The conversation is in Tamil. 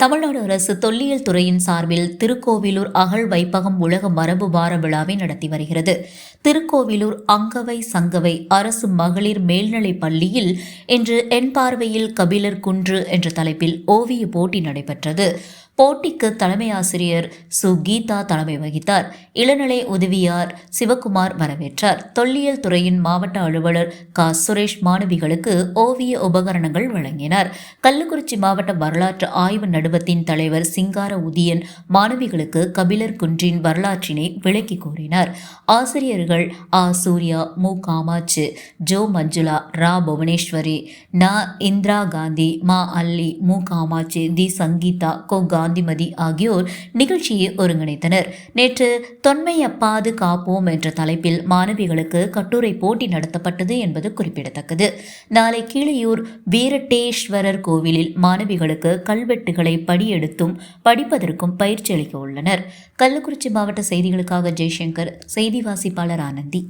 தமிழ்நாடு அரசு தொல்லியல் துறையின் சார்பில் திருக்கோவிலூர் அகழ் வைப்பகம் உலக மரபு வார விழாவை நடத்தி வருகிறது. திருக்கோவிலூர் அங்கவை சங்கவை அரசு மகளிர் மேல்நிலைப் பள்ளியில் இன்று என் பார்வையில் கபிலர் குன்று என்ற தலைப்பில் ஓவிய போட்டி நடைபெற்றது. போட்டிக்கு தலைமை ஆசிரியர் சு கீதா தலைமை வகித்தார். இளநிலை உதவியார் சிவகுமார் வரவேற்றார். தொல்லியல் துறையின் மாவட்ட அலுவலர் க. சுரேஷ் மாணவிகளுக்கு ஓவிய உபகரணங்கள் வழங்கினார். கள்ளக்குறிச்சி மாவட்ட வரலாற்று ஆய்வு நடுவத்தின் தலைவர் சிங்கார உதியன் மாணவிகளுக்கு கபிலர் குன்றின் வரலாற்றினை விளக்கி கூறினார். ஆசிரியர்கள் ஆ. சூர்யா மு. காமாட்சி ஜோ. மஞ்சுளா ரா. புவனேஸ்வரி ந. இந்திரா காந்தி மா. அல்லி மு. காமாட்சி தி. சங்கீதா கோ. காந்திமதி ஆகியோர் நிகழ்ச்சியை ஒருங்கிணைத்தனர். நேற்று தொன்மையப்பாது காப்போம் என்ற தலைப்பில் மாணவிகளுக்கு கட்டுரை போட்டி நடத்தப்பட்டது என்பது குறிப்பிடத்தக்கது. நாளை கீழையூர் வீரட்டேஸ்வரர் கோவிலில் மாணவிகளுக்கு கல்வெட்டுகளை படியெடுத்தும் படிப்பதற்கும் பயிற்சி அளிக்க உள்ளனர். கள்ளக்குறிச்சி மாவட்ட செய்திகளுக்காக ஜெய்சங்கர் செய்தி வாசிப்பாளர் ஆனந்தி.